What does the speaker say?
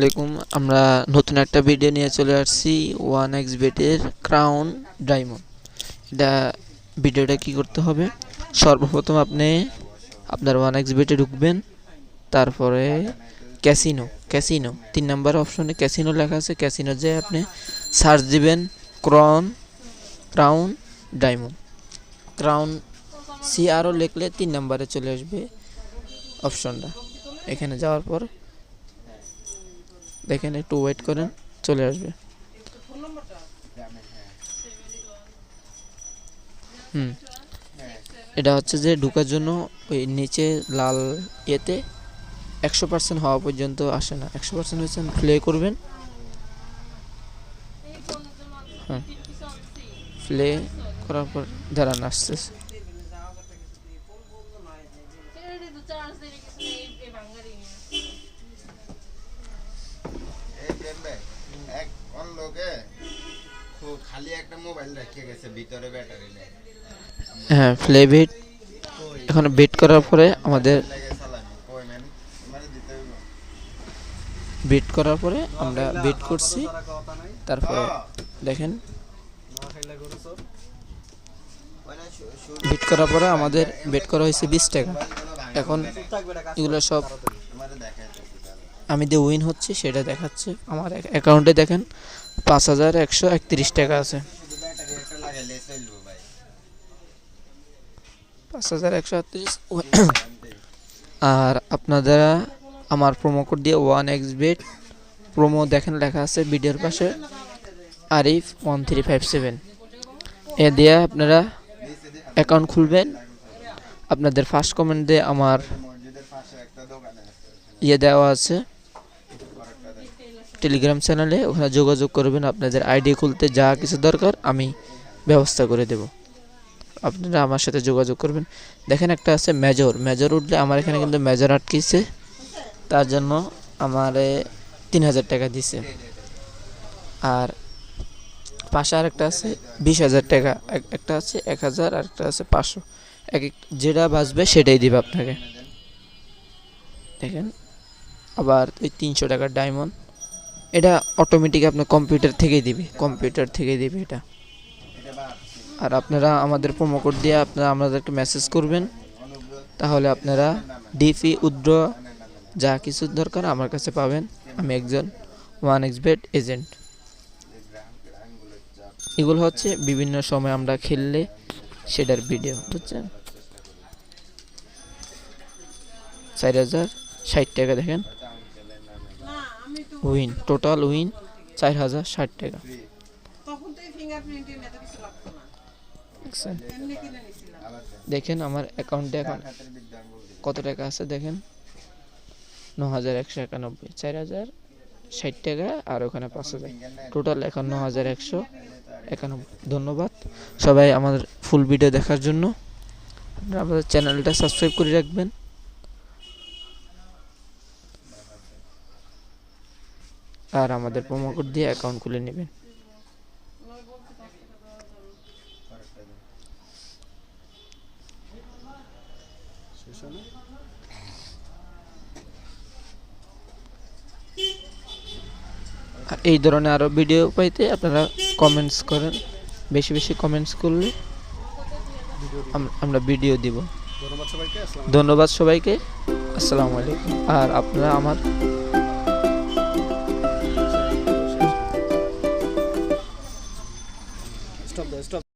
আলাইকুম, আমরা নতুন একটা ভিডিও নিয়ে চলে আসছি ওয়ান এক্স বেটের ক্রাউন ডায়মন্ড এটা ভিডিওটা কি করতে হবে? সর্বপ্রথম আপনি আপনার ওয়ান এক্স বেটে ঢুকবেন, তারপরে ক্যাসিনো ক্যাসিনো তিন নাম্বার অপশনে ক্যাসিনো লেখা আছে ক্যাসিনো যে আপনি সার্চ দিবেন crown crown diamond crown C আরও লিখলে তিন নাম্বারে চলে আসবে অপশনটা এখানে যাওয়ার পর দেখেন, একটু ওয়েট করেন, চলে আসবে। হুম। এটা হচ্ছে যে ঢুকার জন্য ওই নিচে লাল ইয়েতে একশো পার্সেন্ট হওয়া পর্যন্ত আসে না। একশো পার্সেন্ট হচ্ছে প্লে করবেন। হ্যাঁ প্লে করার পর দাঁড়ান, আসতেছে। দেখবে? এক কোন লোকে খালি একটা মোবাইল রেখে গেছে ভিতরে ব্যাটারি নেই। হ্যাঁ প্লে বেট এখন বেট করার পরে আমাদের মানে বেট করার পরে আমরা বেট করছি। তারপরে দেখেন। বেট করার পরে আমাদের বেট করা হয়েছে বিশ টাকা। এখন এগুলো সব আমি যে উইন হচ্ছে সেটা দেখাচ্ছে আমার অ্যাকাউন্টে দেখেন পাঁচ হাজার একশো একত্রিশ টাকা আছে। পাঁচ হাজার একশো আটত্রিশ আর আপনারা আমার প্রোমো কোড দিয়ে ওয়ান এক্স বেট প্রোমো দেখেন লেখা আছে ভিডিওর পাশে, Arif one three five seven A দিয়ে আপনারা অ্যাকাউন্ট খুলবেন। আপনাদের ফার্স্ট কমেন্ট দিয়ে আমার ইয়ে দেওয়া আছে। টেলিগ্রাম চ্যানেলে ওখানে যোগাযোগ করবেন, আপনাদের আইডি খুলতে যা কিছু দরকার আমি ব্যবস্থা করে দেব। আপনারা আমার সাথে যোগাযোগ করবেন। দেখেন একটা আছে মেজর। মেজর উঠলে আমার এখানে কিন্তু মেজর আটকেছে তার জন্য আমারে তিন হাজার টাকা দিছে। আর পাশে আরেকটা আছে বিশ হাজার টাকা। এক- একটা আছে এক হাজার আর একটা আছে পাঁচশো। এক এক যেটা বাঁচবে সেটাই দিবে আপনাকে। দেখেন, আবার ওই তিনশো টাকার ডায়মন্ড এটা অটোমেটিক আপনার কম্পিউটার থেকেই দিবে কম্পিউটার থেকেই দিবে এটা। আর আপনারা আমাদের প্রোমো কোড দিয়ে আপনারা আমাদেরকে মেসেজ করবেন, তাহলে আপনারা ডিপি উদ্র, যা কিছু দরকার আমার কাছে পাবেন। আমি একজন ওয়ান এক্সবেট এজেন্ট এগুলো হচ্ছে বিভিন্ন সময় আমরা খেললে সেটার ভিডিও বুঝছেন? চার হাজার ষাট টাকা দেখেন। উইন টোটাল উইন চার হাজার ষাট টাকা। দেখেন আমার অ্যাকাউন্টে এখন কত টাকা আছে দেখেন? ন হাজার একশো একানব্বই চার হাজার ষাট টাকা আর ওখানে পাঁচ হাজার। টোটাল এখন ন হাজার একশো একানব্বই। ধন্যবাদ সবাই আমাদের ফুল ভিডিও দেখার জন্য। আপনারা আমাদের চ্যানেলটা সাবস্ক্রাইব করে রাখবেন। আর আমাদের প্রোমো কোড দিয়ে অ্যাকাউন্ট খুলে নেবেন। এই ধরনের আরও ভিডিও পাইতে আপনারা কমেন্টস করেন। বেশি বেশি কমেন্টস করলে আমরা ভিডিও দিব। ধন্যবাদ সবাইকে। আসসালামু আলাইকুম। আর আপনারা আমার Stop there, stop.